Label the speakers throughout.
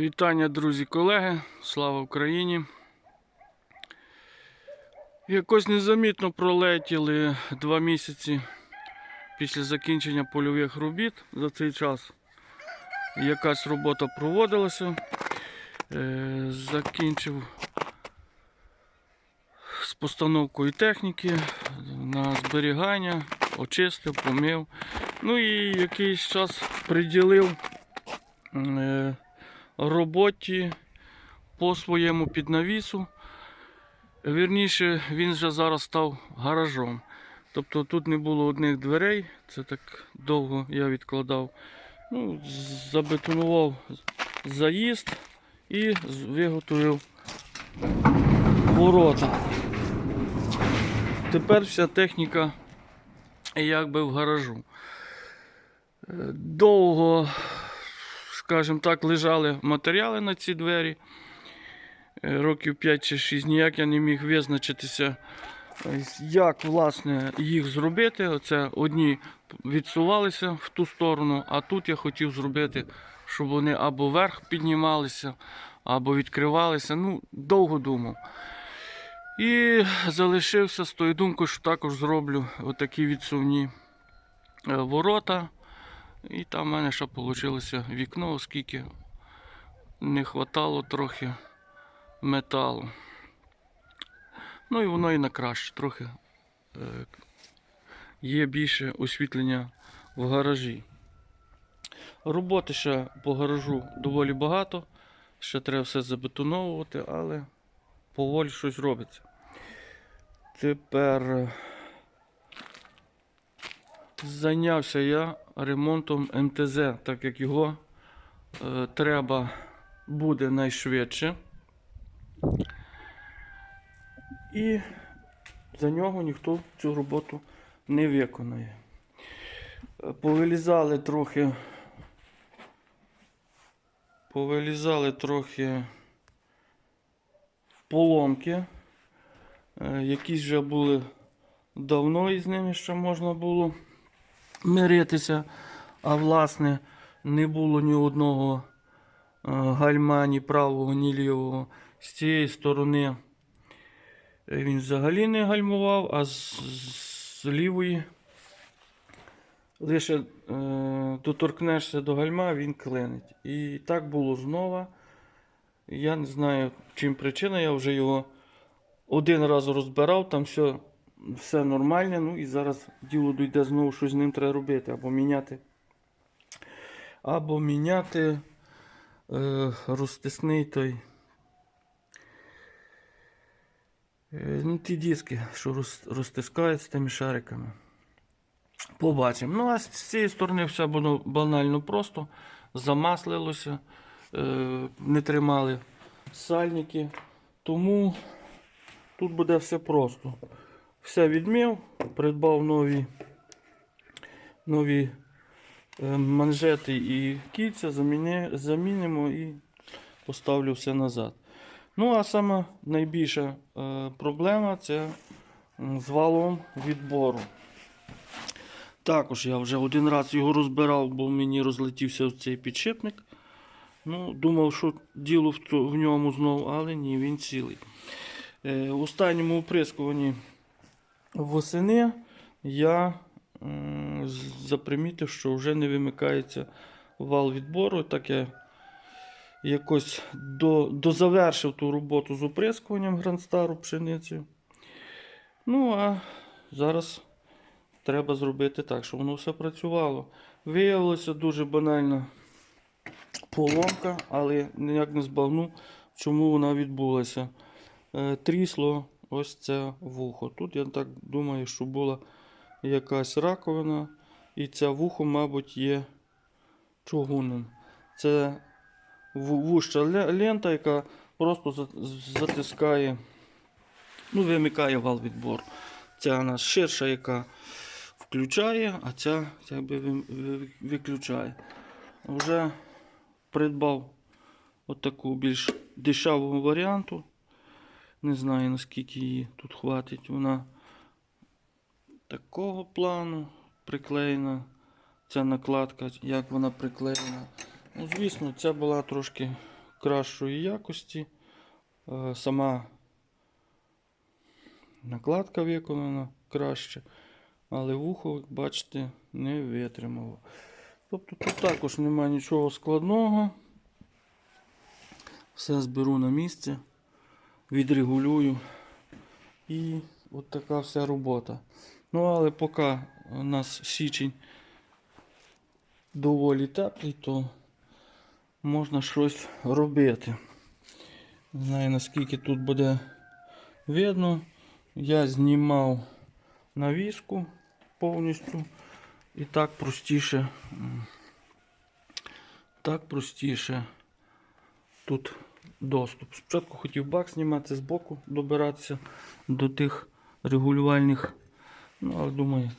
Speaker 1: Вітання, друзі, колеги. Слава Україні. Якось незамітно пролетіли два місяці після закінчення польових робіт за цей час. Якась робота проводилася. Е, Закінчив з постановкою техніки на зберігання, очистив, помив. Ну і якийсь час приділив. Роботі по своєму піднавісу. Вірніше, він вже зараз став гаражом. Тобто тут не було одних дверей, це так довго я відкладав. Ну, забетонував заїзд і виготовив ворота. Тепер вся техніка якби в гаражу. Е, Довго скажімо так, лежали матеріали на ці двері. Е, Років 5 чи 6 ніяк я не міг визначитися, е, як власне їх зробити. Оце одні відсувалися в ту сторону, а тут я хотів зробити, щоб вони або вверх піднімалися, або відкривалися. Ну, довго думав. І залишився з тою думкою, що також зроблю отакі відсувні е, ворота. І там в мене ще вийшло вікно, оскільки не вистачало трохи металу. Ну і воно і на краще, трохи е, є більше освітлення в гаражі. Роботи ще по гаражу доволі багато. Ще треба все забетоновувати, але поволі щось робиться. Тепер е, зайнявся я ремонтом МТЗ, так як його е, треба буде найшвидше. І за нього ніхто цю роботу не виконає. Повилізали трохи. Повилізали трохи поломки. Е, Якісь вже були давно і з ними ще можна було миритися. А власне, не було ні одного е, гальма, ні правого, ні лівого. З цієї сторони е, він взагалі не гальмував, а з, з лівої лише е, доторкнешся до гальма, він клинить. І так було знову. Я не знаю, чим причина, я вже його один раз розбирав, там все, все нормальне. Ну і зараз діло дійде знову, що з ним треба робити, або міняти. Або міняти е, розтисний той. Е, ну, ті диски, що роз, розтискають з тими шариками. Побачимо. Ну, а з цієї сторони все було банально просто. Замаслилося, е, не тримали сальники. Тому тут буде все просто. Все відмів, придбав нові, нові е, манжети і кільця, заміни, замінимо і поставлю все назад. Ну, а саме найбільша е, проблема це з валом відбору. Також я вже один раз його розбирав, бо мені розлетівся цей підшипник. Ну, Думав, що діло в, ньому знову, але ні, він цілий. Е, в останньому оприскуванні восени я запримітив, що вже не вимикається вал відбору. Так я якось до, дозавершив ту роботу з оприскуванням грандстару пшениці. Ну, а зараз треба зробити так, щоб воно все працювало. Виявилося дуже банальна поломка, але ніяк не збагну, чому вона відбулася. Е, Трісло ось це вухо. Тут я так думаю, що була якась раковина, і це вухо, мабуть, є чугунним. Це ву- вужча ле- лента, яка просто затискає, ну, вимикає вал відбору. Ця нас ширша, яка включає, а ця якби ви- ви- виключає. Вже придбав отаку більш дешевого варіанту. Не знаю наскільки її тут хватить. Вона такого плану приклеєна. Ця накладка, як вона приклеєна. Ну, звісно, ця була трошки кращої якості. Е, Сама накладка виконана краще, але вухо, бачите, не витримало. Тобто тут також немає нічого складного. Все зберу на місце, відрегулюю. І от така вся робота. Ну, але поки у нас січень доволі теплий, то можна щось робити. Не знаю наскільки тут буде видно. Я знімав навіску повністю. І так простіше. Так простіше тут доступ. Спочатку хотів бак знімати з боку, добиратися до тих регулювальних. Ну, але думаю,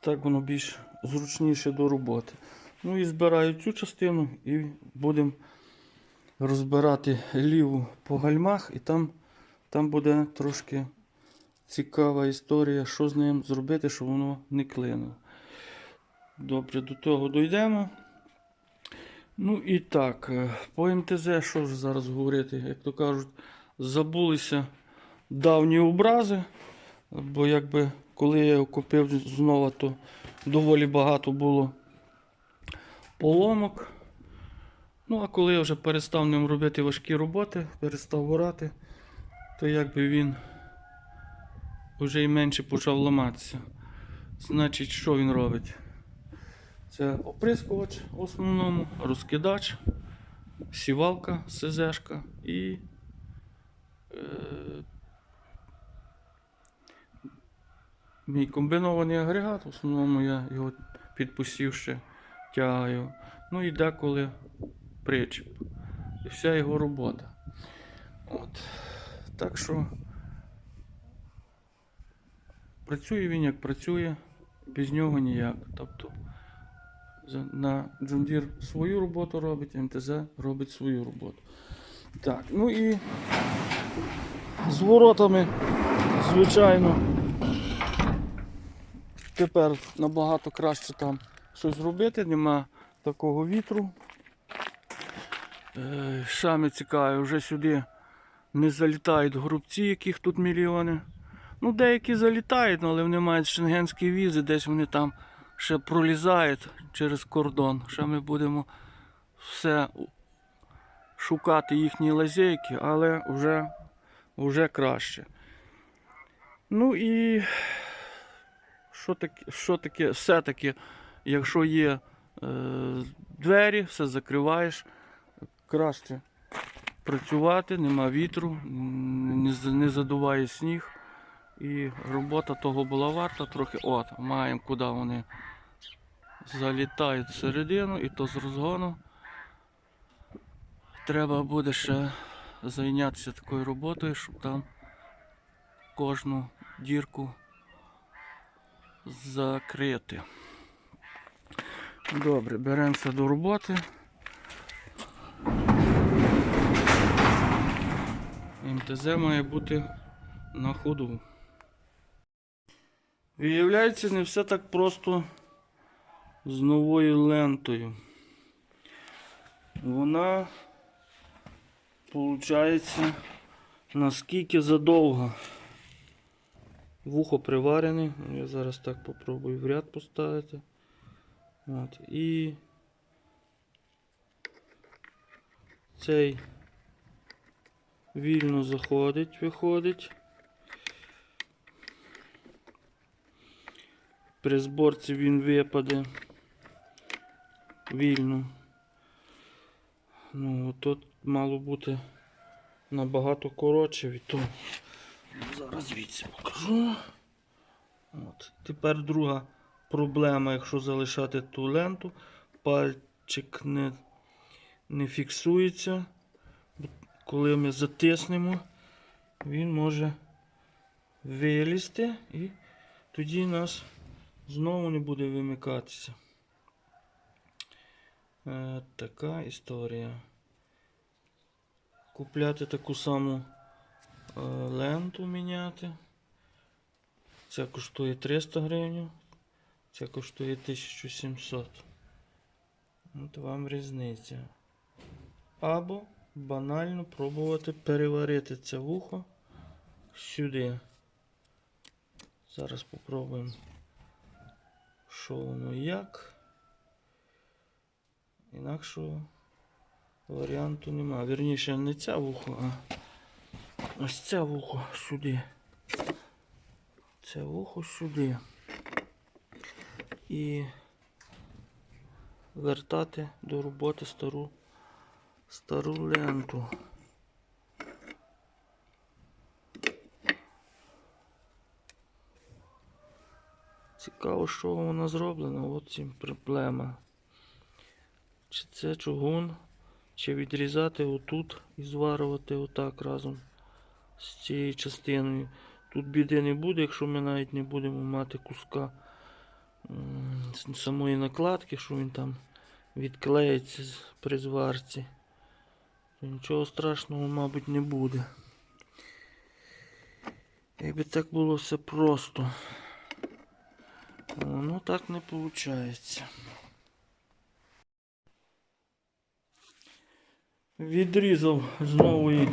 Speaker 1: так воно більш зручніше до роботи. Ну і збираю цю частину і будемо розбирати ліву по гальмах, і там, там буде трошки цікава історія, що з ним зробити, щоб воно не клинуло. Добре, до того дійдемо. Ну і так, е, по МТЗ, що ж зараз говорити, як то кажуть, забулися давні образи. Бо якби коли я його купив знову, то доволі багато було поломок. Ну, а коли я вже перестав ним робити важкі роботи, перестав орати, то якби він вже і менше почав ламатися. Значить, що він робить? Це оприскувач в основному, розкидач, сівалка, СЗшка і е, мій комбінований агрегат. В основному я його підпустив ще тягаю. Ну і деколи причіп. І вся його робота. От. Так що працює він як працює, без нього ніяк. Тобто на Deere свою роботу робить, МТЗ робить свою роботу. Так, ну і з воротами, звичайно, тепер набагато краще там щось робити, нема такого вітру. Саме цікаве, вже сюди не залітають грубці, яких тут мільйони. Ну, деякі залітають, але вони мають шенгенські візи, десь вони там ще пролізають через кордон. Ще ми будемо все шукати їхні лазейки, але вже, вже краще. Ну і що таке, що таке, все-таки, якщо є е, двері, все закриваєш, краще працювати, нема вітру, не, не задуває сніг. І робота того була варта трохи. От, маємо куди вони залітають всередину і то з розгону. Треба буде ще зайнятися такою роботою, щоб там кожну дірку закрити. Добре, беремося до роботи. МТЗ має бути на ходу. Виявляється, не все так просто з новою лентою. Вона, виходить, наскільки задовго. Вухо приварене. Я зараз так попробую в ряд поставити. От. І цей вільно заходить, виходить. При зборці він випаде вільно. Ну, тут мало бути набагато коротше від того. Зараз звідси покажу. От. Тепер друга проблема, якщо залишати ту ленту, пальчик не, не фіксується. Коли ми затиснемо, він може вилізти і тоді нас знову не буде вимикатися. Е, така історія. Купляти таку саму е, ленту міняти. Ця коштує 300 гривень, ця коштує 1700. От вам різниця. або банально пробувати переварити це вухо сюди. Зараз спробуємо, що воно як. Інакшого варіанту нема. Вірніше, не ця вухо, а ось це вухо сюди. Це вухо сюди. І вертати до роботи стару стару ленту. Цікаво, що вона зроблена, от цим проблема. Чи це чугун, чи відрізати отут і зварювати отак разом з цією частиною. Тут біди не буде, якщо ми навіть не будемо мати куска самої накладки, що він там відклеїться при зварці. Нічого страшного, мабуть, не буде. Якби так було все просто. Ну так не виходить. Відрізав з нової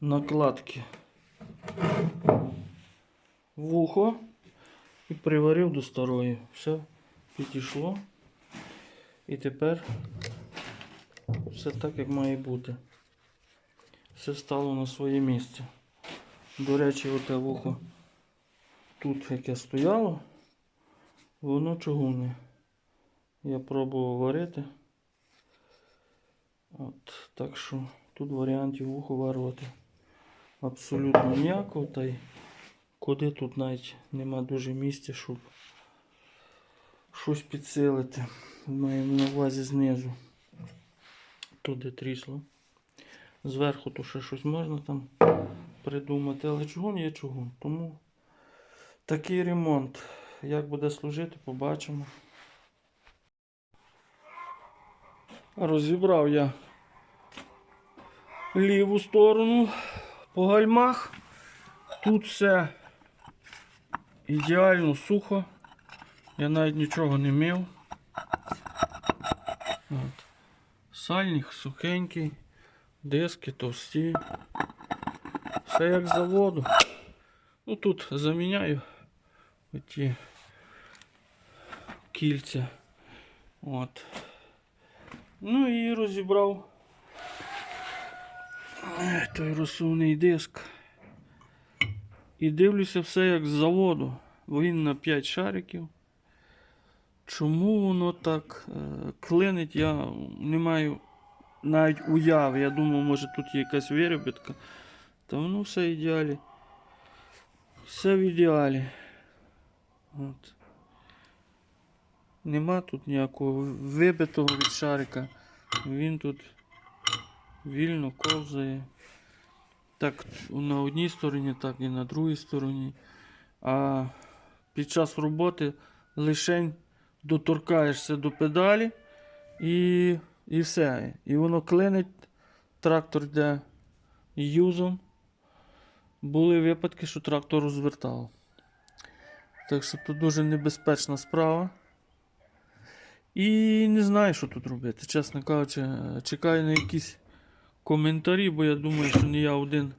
Speaker 1: накладки вухо і приварив до старої. Все підійшло. І тепер все так, як має бути. Все стало на своє місце. До речі, оте вухо тут, яке стояло, воно чугунне. Я пробував варити. От, так що тут варіантів вухо варювати абсолютно ніякого. Та й куди тут навіть нема дуже місця, щоб щось підсилити. Маємо на увазі знизу. Туди трісло. Зверху то ще щось можна там придумати, але чугун є чугун. Тому такий ремонт. Як буде служити, побачимо. Розібрав я ліву сторону по гальмах. Тут все ідеально сухо. Я навіть нічого не мив. От. Сальник сухенький, диски товсті. Все як заводу. Ну тут заміняю оті кільця. От. Ну і розібрав е, той розсувний диск. І дивлюся все як з заводу, він на 5 шариків. Чому воно так е, клинить, я не маю навіть уяви. Я думав, може тут є якась виробітка. Та воно все ідеалі. Все в ідеалі. От. Нема тут ніякого вибитого від шарика. Він тут вільно ковзає. Так на одній стороні, так і на другій стороні. А під час роботи лишень доторкаєшся до педалі і, і все. І воно клинить. Трактор йде юзом. Були випадки, що трактор розвертав. Так що тут дуже небезпечна справа. І не знаю, що тут робити. Чесно кажучи, чекаю на якісь коментарі, бо я думаю, що не я один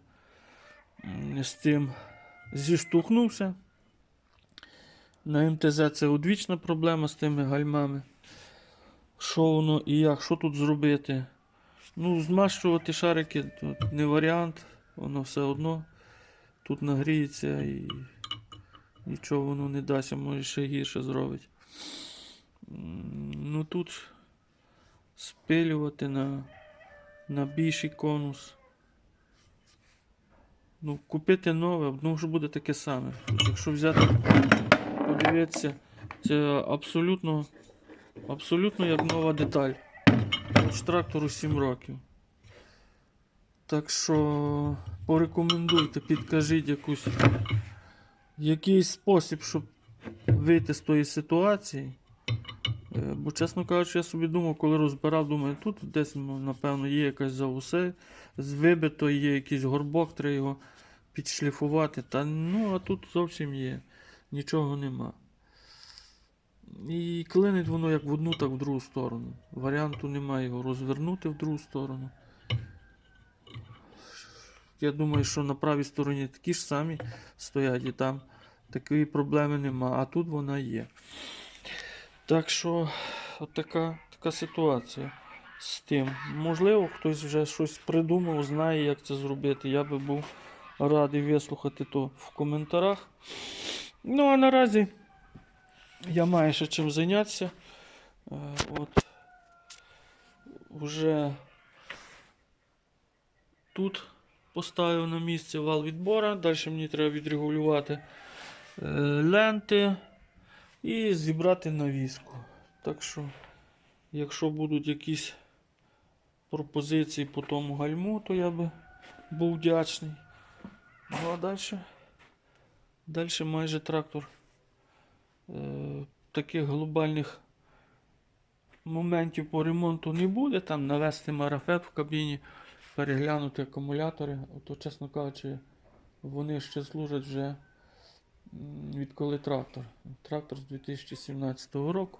Speaker 1: з тим зіштовхнувся. На МТЗ це одвічна проблема з тими гальмами. Що воно і як, що тут зробити? Ну, змащувати шарики тут не варіант, воно все одно тут нагріється і нічого воно не дасть, а може ще гірше зробить. Ну тут спилювати на, на більший конус. Ну, купити нове, ну вже буде таке саме. Якщо взяти, подивитися, це абсолютно, абсолютно як нова деталь. Хоч трактору 7 років. Так що порекомендуйте, підкажіть якусь, якийсь спосіб, щоб вийти з тої ситуації. Е, Бо, чесно кажучи, я собі думав, коли розбирав, думаю, тут десь, ну, напевно, є якась завусе, з вибито, є якийсь горбок, треба його підшліфувати. Та ну, а тут зовсім є. Нічого нема. І клинить воно як в одну, так в другу сторону. Варіанту немає його розвернути в другу сторону. Я думаю, що на правій стороні такі ж самі стоять і там такої проблеми нема, а тут вона є. Так що, от така, така ситуація з тим. Можливо, хтось вже щось придумав, знає, як це зробити. Я би був радий вислухати то в коментарях. Ну, а наразі я маю ще чим зайнятися. Е, От вже тут поставив на місце вал відбора. Далі мені треба відрегулювати е, ленти і зібрати навіску. Так що, якщо будуть якісь пропозиції по тому гальму, то я би був вдячний. Ну а далі, далі майже трактор е, таких глобальних моментів по ремонту не буде. Там навести марафет в кабіні, переглянути акумулятори. То, чесно кажучи, вони ще служать вже відколи трактор. Трактор з 2017 року.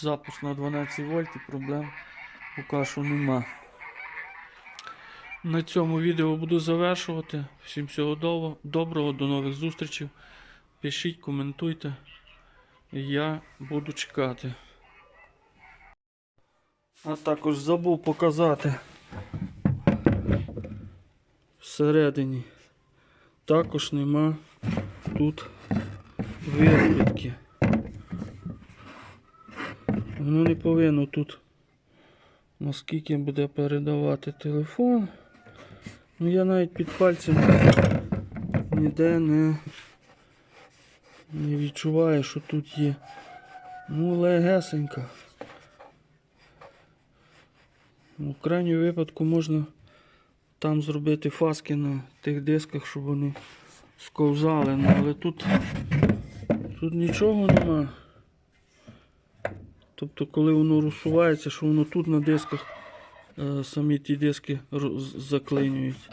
Speaker 1: Запуск на 12 вольт і проблем поки що нема. На цьому відео буду завершувати. Всім всього доброго, до нових зустрічей. Пишіть, коментуйте. Я буду чекати. А також забув показати всередині. Також нема тут виробітки. Воно не повинно тут наскільки буде передавати телефон. Ну я навіть під пальцем ніде не, не відчуваю, що тут є. Ну, легесенька. Ну, В крайньому випадку можна там зробити фаски на тих дисках, щоб вони сковзали. Ну, але тут, тут нічого нема. Тобто, коли воно розсувається, що воно тут на дисках е, самі ті диски заклинюють.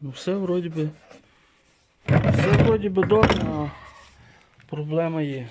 Speaker 1: Ну, все вроді би. Все вроді би добре, а проблема є.